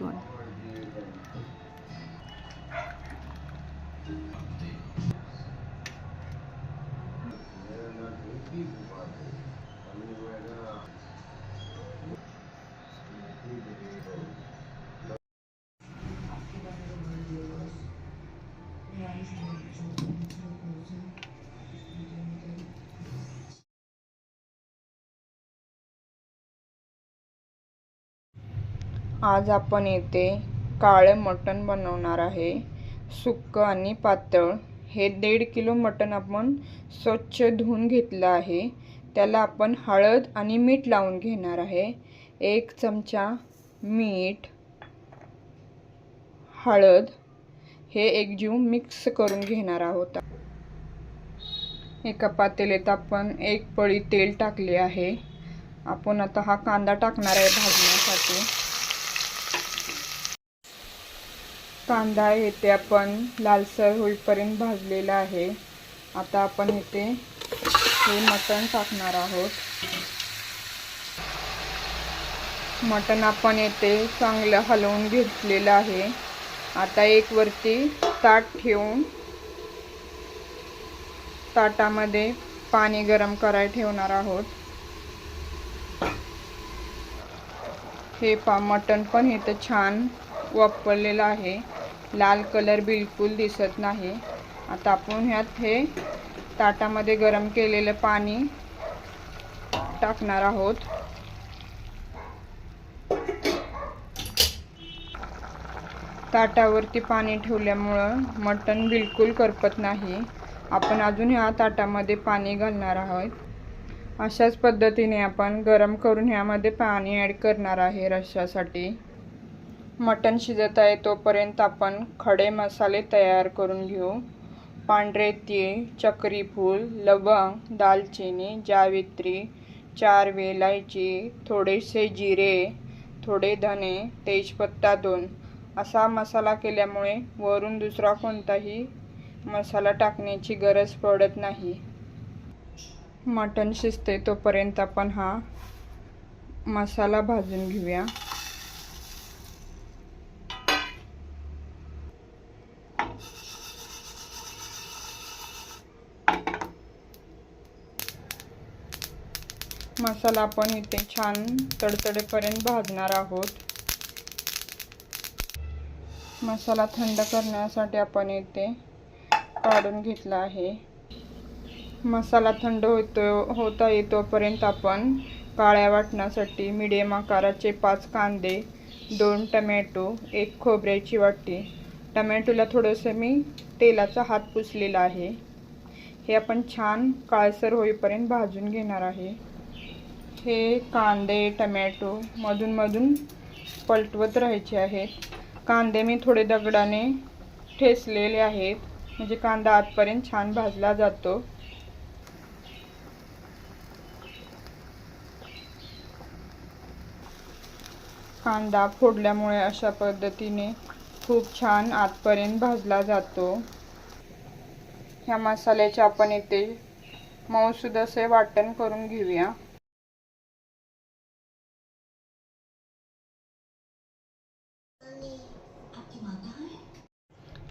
one आज आपण येथे काळे मटण बनवणार आहे. सुक्क आणि पातळ. हे दीड किलो मटण आपण स्वच्छ धुवून घेतलं आहे. त्याला आपण हळद आणि मीठ लावून घेणार आहे. एक चमचा मीठ हळद. हे एकजीव मिक्स करून घेणार आहोत. एका पातेल्यात आपण एक पळी तेल टाकले आहे. आपण आता हा कांदा टाकणार आहे भाजण्यासाठी. कांदा येथे आपण लालसर होईपर्यंत भाजलेला आहे. आता आपण इथे हे मटण टाकणार आहोत. मटण आपण येथे चांगलं हलवून घेतलेलं आहे. आता एक वरती ताट ठेवून ताटामध्ये पाणी गरम करायला ठेवणार आहोत. हे पा मटण पण इथं छान वापरलेलं आहे. लाल कलर बिलकुल दिसत नाही. आता आपण ह्यात हे ताटामध्ये गरम केलेलं पाणी टाकणार आहोत. ताटावरती पाणी ठेवल्यामुळं मटण बिलकुल करपत नाही. आपण अजून ह्या ताटामध्ये पाणी घालणार आहोत. अशाच पद्धतीने आपण गरम करून ह्यामध्ये पाणी ॲड करणार आहे रश्यासाठी मटण शिजत आहे तोपर्यंत आपण खडे मसाले तयार करून घेऊ. पांढरे तीळ चक्री फूल लवंग दालचिनी जावित्री चार वेलायची थोडेसे जिरे थोडे धने तेजपत्ता दोन. असा मसाला केल्यामुळे वरून दुसरा कोणताही मसाला टाकण्याची गरज पडत नाही. मटण शिजते तोपर्यंत आपण हा मसाला भाजून घेऊया. मसाला आपण इथे छान तडतडेपर्यंत भाजणार आहोत. मसाला थंड करण्यासाठी आपण इथे काढून घेतला आहे. मसाला थंड होतो होता येतोपर्यंत आपण काळ्या वाटण्यासाठी मिडियम आकाराचे पाच कांदे दोन टमॅटो एक खोबऱ्याची वाटी. टमॅटोला थोडंसं मी तेलाचा हात पुसलेला आहे. हे आपण छान काळसर होईपर्यंत भाजून घेणार आहे. हे कांदे टमॅटो मधूनमधून पलटवत राहायचे आहेत. कांदे मी थोडे दगडाने ठेचलेले आहेत. म्हणजे कांदा आतपर्यंत छान भाजला जातो. कांदा फोडल्यामुळे अशा पद्धतीने खूप छान आतपर्यंत भाजला जातो. ह्या मसाल्याचे आपण इथे मऊसुद असे वाटण करून घेऊया.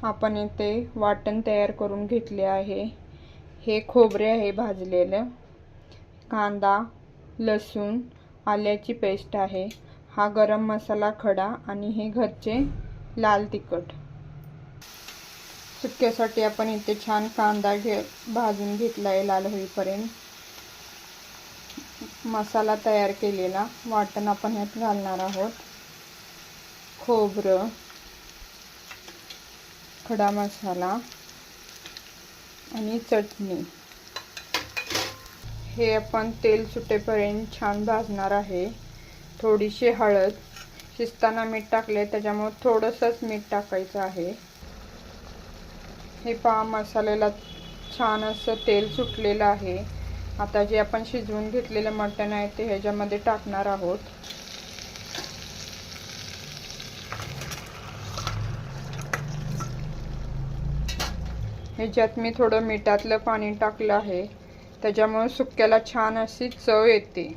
आपण इथे वाटण तयार करून घेतले आहे. हे खोबरे आहे भाजलेलं. कांदा लसूण आल्याची पेस्ट आहे. हा गरम मसाला खडा आणि हे घरचे लाल तिखट. सुक्यासाठी आपण इथे छान कांदा घे भाजून घेतला आहे लाल होईपर्यंत. मसाला तयार केलेला. वाटण आपण यात घालणार आहोत. खोबरं. खडा मसाला आणि चटणी. हे आपण तेल सुटेपर्यंत छान भाजणार आहे. थोडीशी हळद. शिजताना मीठ टाकले त्याच्यामुळे थोडंसंच मीठ टाकायचं आहे. हे पहा मसाल्याला छान असं तेल सुटलेलं आहे. आता जे आपण शिजवून घेतलेलं मटण आहे ते ह्याच्यामध्ये टाकणार आहोत. ह्याच्यात मी थोडं मिठातलं पाणी टाकलं आहे. त्याच्यामुळे सुक्याला छान अशी चव येते.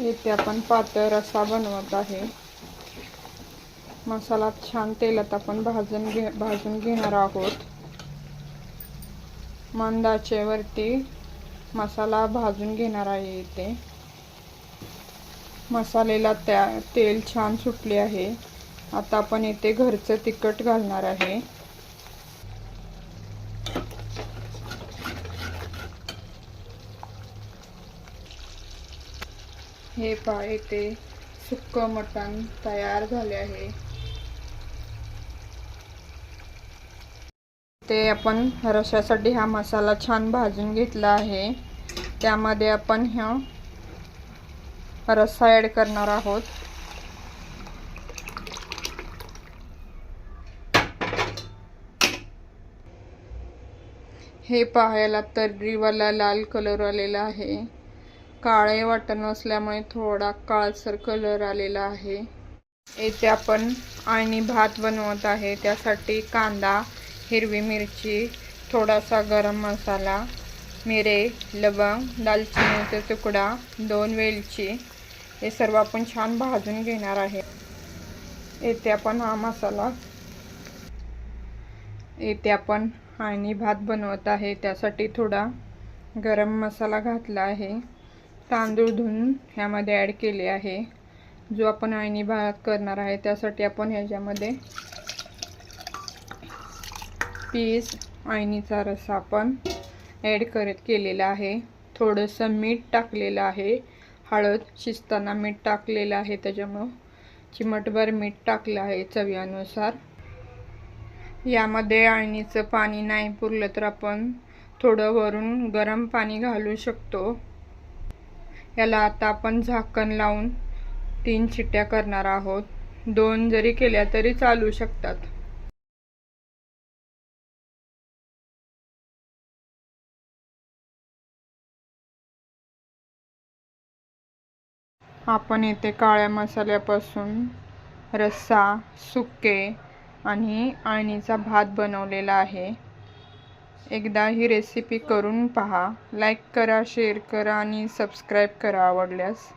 इथे आपण पातळ रस्सा बनवत आहे. मसाला छान तेलात आपण भाजून घे भाजून घेणार आहोत. मंदाचेवरती मसाला भाजून घेणार आहे इथे. मसालेला त्या तेल छान सुटले आहे. आता आपण इथे घरचं तिखट घालणार आहे. हे पहा इथे सुक्क मटण तयार झाले आहे. ते आपण रशासाठी हा मसाला छान भाजून घेतला आहे. त्यामध्ये आपण ह्या रस्सा ॲड करणार आहोत. हे पाहायला तर्रीवाला लाल कलर आलेला आहे. काळे वाटण असल्यामुळे थोडा काळसर कलर आलेला आहे. येथे आपण आणि भात बनवत आहे. त्यासाठी कांदा हिरवी मिरची थोडासा गरम मसाला मिरे लवंग दालचिनीचा तुकडा दोन वेलची हे सर्व आपण छान भाजून घेणार आहे. येथे आपण हा मसाला येथे आपण आणि भात बनवत आहे. त्यासाठी थोडा गरम मसाला घातला आहे. तांदूळ धुवून ह्यामध्ये ॲड केले आहे. जो आपण आयनी भात करणार आहे त्यासाठी आपण ह्याच्यामध्ये पीस आयनीचा रसा आपण ॲड करत केलेला आहे. थोडंसं मीठ टाकलेलं आहे. हळद शिजताना मीठ टाकलेलं आहे. त्याच्यामुळं चिमटभर मीठ टाकलं आहे चवीनुसार. यामध्ये आळणीचं पाणी नाही पुरलं तर आपण थोडं वरून गरम पाणी घालू शकतो. याला आता आपण झाकण लावून तीन चिट्ट्या करणार आहोत. दोन जरी केल्या तरी चालू शकतात. आपण येथे काळ्या मसाल्यापासून रस्सा सुके आणि अळणीचा भात बनवलेला आहे. एकदा ही रेसिपी करून पहा. लाईक करा शेअर करा आणि सबस्क्राईब करा आवडल्यास.